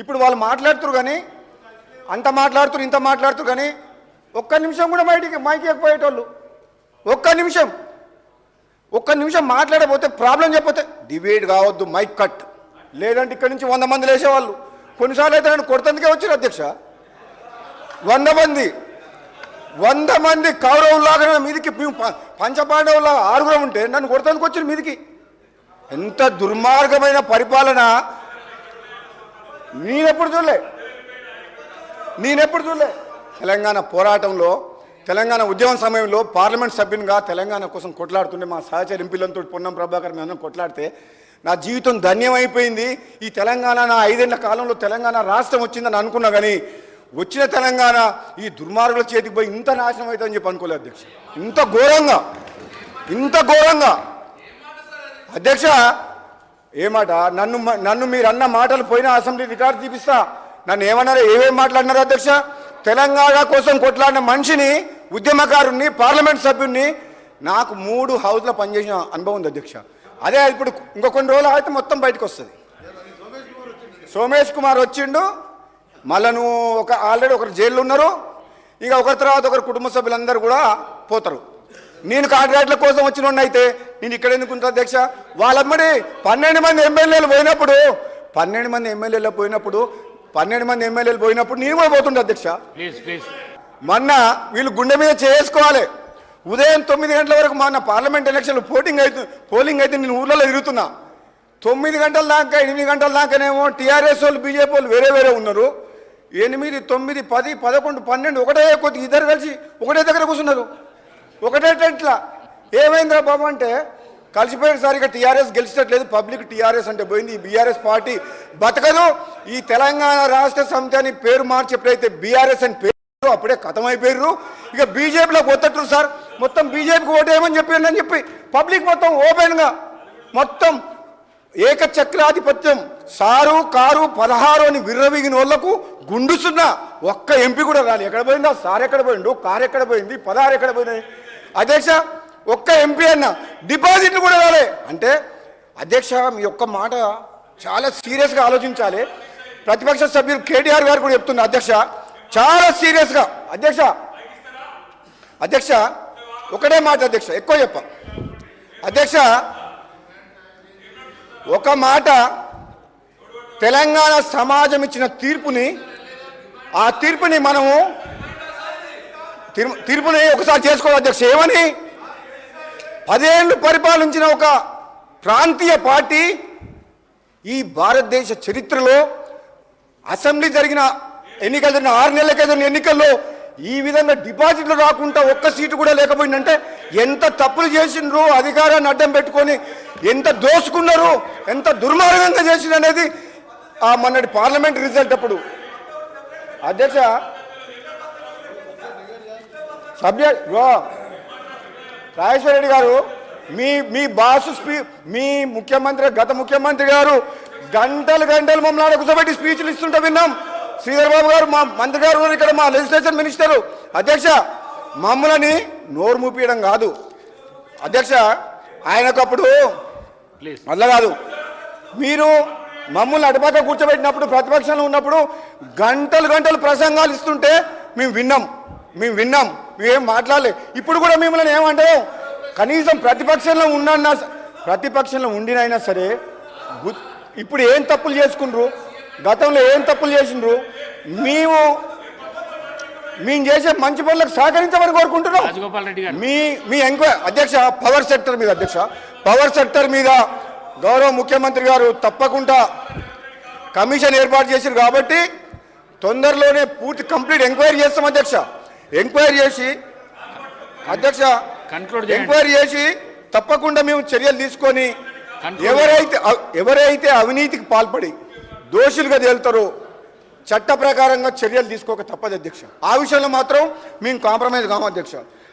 ఇప్పుడు వాళ్ళు మాట్లాడుతురు కానీ అంత మాట్లాడుతురు ఇంత మాట్లాడుతురు కానీ ఒక్క నిమిషం కూడా బయటికి మైకి ఎక్కిపోయేటోళ్ళు. ఒక్క నిమిషం. ఒక్క నిమిషం మాట్లాడకపోతే ప్రాబ్లం చెప్పతే డిబేట్ కావద్దు మైక్ కట్. లేదంటే ఇక్కడి నుంచి వంద మంది లేసేవాళ్ళు. కొన్నిసార్లు అయితే నన్ను కొడుతందుకే వచ్చారు అధ్యక్ష. వంద మంది. వంద మంది కౌరవులాగా నా మీదికి మేము పంచపాండవులాగా ఆరుగురం ఉంటే నన్ను కొడతానికి వచ్చారు మీదికి. ఎంత దుర్మార్గమైన పరిపాలన నేనెప్పుడు చూడలే. నేనెప్పుడు చూడలే. తెలంగాణ పోరాటంలో తెలంగాణ ఉద్యమం సమయంలో పార్లమెంట్ సభ్యునిగా తెలంగాణ కోసం కొట్లాడుతుండే మా సహచర ఎంపీలంతో పొన్నం ప్రభాకర్ మేము కొట్లాడితే నా జీవితం ధన్యమైపోయింది. ఈ తెలంగాణ నా ఐదేళ్ళ కాలంలో తెలంగాణ రాష్ట్రం వచ్చిందని అనుకున్నా కానీ వచ్చిన తెలంగాణ ఈ దుర్మార్గుల చేతికి పోయి ఇంత నాశనం అవుతుందని చెప్పి అనుకోలేదు అధ్యక్ష. ఇంత ఘోరంగా ఇంత ఘోరంగా. అధ్యక్ష ఏమాట నన్ను నన్ను మీరు అన్న మాటలు పోయిన అసెంబ్లీ రికార్డు తీపిస్తా. నన్ను ఏమన్నారు? ఏమేమి మాట్లాడినారు అధ్యక్ష? తెలంగాణ కోసం కొట్లాడిన మనిషిని ఉద్యమకారుణ్ణి పార్లమెంట్ సభ్యుడిని నాకు మూడు హౌస్లో పనిచేసిన అనుభవం ఉంది అధ్యక్ష. అదే ఇప్పుడు ఇంకో కొన్ని రోజులు అయితే మొత్తం బయటకు వస్తుంది. సోమేష్ కుమార్ వచ్చిండు. మళ్ళా నువ్వు ఒక ఆల్రెడీ ఒకరు జైల్లో ఉన్నారు. ఇక ఒకరి తర్వాత ఒకరు కుటుంబ సభ్యులందరూ కూడా పోతారు. నేను కాంట్రాక్ట్ల కోసం వచ్చిన అయితే నేను ఇక్కడ ఎందుకు ఉంటా అధ్యక్ష? వాళ్ళమ్మడి పన్నెండు మంది ఎమ్మెల్యేలు పోయినప్పుడు పన్నెండు మంది ఎమ్మెల్యేలు పోయినప్పుడు పన్నెండు మంది ఎమ్మెల్యేలు పోయినప్పుడు నేను కూడా పోతుండే అధ్యక్ష. ప్లీజ్ ప్లీజ్ మొన్న వీళ్ళు గుండె మీద చేసుకోవాలి. ఉదయం తొమ్మిది గంటల వరకు మొన్న పార్లమెంట్ ఎలక్షన్లు పోటింగ్ అయితే పోలింగ్ అయితే నేను ఊర్లలో తిరుగుతున్నా. తొమ్మిది గంటల దాకా ఎనిమిది గంటల దాకానేమో టీఆర్ఎస్ వాళ్ళు బీజేపీ వాళ్ళు వేరే వేరే ఉన్నారు. ఎనిమిది తొమ్మిది పది పదకొండు పన్నెండు ఒకటే కొద్ది ఇద్దరు కలిసి ఒకటే దగ్గర కూర్చున్నారు. ఒకటేటట్లా ఏమైందిరా బాబు అంటే కలిసిపోయేసరిగా ఇక టీఆర్ఎస్ గెలిచినట్లేదు పబ్లిక్ టీఆర్ఎస్ అంటే పోయింది. ఈ బీఆర్ఎస్ పార్టీ బతకదు. ఈ తెలంగాణ రాష్ట్ర సమితి అని పేరు మార్చి ఎప్పుడైతే బీఆర్ఎస్ అని పేరు అప్పుడే కథమైపోయారు ఇక బీజేపీలోకి వద్దట్టు సార్. మొత్తం బీజేపీకి ఓటేయమని చెప్పిండని అని చెప్పి పబ్లిక్ మొత్తం ఓపెన్గా మొత్తం ఏకచక్రాధిపత్యం. సారు కారు పదహారు అని విర్రవీగిన వాళ్ళకు గుండుసున్న ఒక్క ఎంపీ కూడా రాలి. ఎక్కడ పోయిందా? సార్ ఎక్కడ పోయిండు? కారు ఎక్కడ పోయింది? పదహారు ఎక్కడ పోయినాయి? అధ్యక్ష ఒక్క ఎంపీ అన్న డిపాజిట్లు కూడా రాలే. అంటే అధ్యక్ష మీ యొక్క మాట చాలా సీరియస్గా ఆలోచించాలి. ప్రతిపక్ష సభ్యులు కేటీఆర్ గారు కూడా చెప్తున్నారు అధ్యక్ష. చాలా సీరియస్గా అధ్యక్ష అధ్యక్ష ఒకటే మాట అధ్యక్ష ఎక్కువ చెప్ప. అధ్యక్ష ఒక మాట తెలంగాణ సమాజం ఇచ్చిన తీర్పుని ఆ తీర్పుని మనము తీర్పుని ఒకసారి చేసుకోవాలి అధ్యక్ష ఏమని? పదేళ్ళు పరిపాలించిన ఒక ప్రాంతీయ పార్టీ ఈ భారతదేశ చరిత్రలో అసెంబ్లీ జరిగిన ఎన్నికలు జరిగిన ఆరు నెలల జరిగిన ఎన్నికల్లో ఈ విధంగా డిపాజిట్లు రాకుండా ఒక్క సీటు కూడా లేకపోయిందంటే ఎంత తప్పులు చేసిండ్రు అధికారాన్ని అడ్డం పెట్టుకొని ఎంత దోసుకున్నారు ఎంత దుర్మార్గంగా చేసిండ్రు అనేది ఆ మొన్నటి పార్లమెంట్ రిజల్ట్ అప్పుడు. అధ్యక్ష సబ్జెక్ట్ రాజేశ్వర రెడ్డి గారు మీ మీ బాసు స్పీ మీ ముఖ్యమంత్రి గత ముఖ్యమంత్రి గారు గంటలు గంటలు మమ్మల్ని ఆడ కూర్చోబెట్టి స్పీచ్లు ఇస్తుంటే విన్నాం. శ్రీధర్ బాబు గారు మా మంత్రి గారు ఇక్కడ మా లెజిస్లేషన్ మినిస్టరు అధ్యక్ష మమ్మల్ని నోరు మూపియడం కాదు. అధ్యక్ష ఆయనకప్పుడు అట్లా కాదు. మీరు మమ్మల్ని అటుపక్క కూర్చోబెట్టినప్పుడు ప్రతిపక్షంలో ఉన్నప్పుడు గంటలు గంటలు ప్రసంగాలు ఇస్తుంటే మేము విన్నాం. మేము విన్నాం మేమేం మాట్లాడలే. ఇప్పుడు కూడా మిమ్మల్ని ఏమంటే కనీసం ప్రతిపక్షంలో ఉన్నా ప్రతిపక్షంలో ఉండినైనా సరే ఇప్పుడు ఏం తప్పులు చేసుకుండ్రు? గతంలో ఏం తప్పులు చేసిండ్రు? మేము మేము చేసే మంచి పనులకు సహకరించమని కోరుకుంటున్నాం. రాజగోపాల్ రెడ్డి గారు. మీ మీ ఎంక్వైరీ అధ్యక్ష పవర్ సెక్టర్ మీద అధ్యక్ష పవర్ సెక్టర్ మీద గౌరవ ముఖ్యమంత్రి గారు తప్పకుండా కమిషన్ ఏర్పాటు చేశారు కాబట్టి తొందరలోనే పూర్తి కంప్లీట్ ఎంక్వైరీ చేస్తాం అధ్యక్ష. ఎంక్వైరీ చేసి అధ్యక్ష. ఎంక్వైరీ చేసి తప్పకుండా మేము చర్యలు తీసుకొని ఎవరైతే ఎవరైతే అవినీతికి పాల్పడి దోషులుగా తేలుతారో చట్ట ప్రకారంగా చర్యలు తీసుకోక తప్పదు అధ్యక్ష ఆ విషయంలో మాత్రం మేము కాంప్రమైజ్ కాము అధ్యక్ష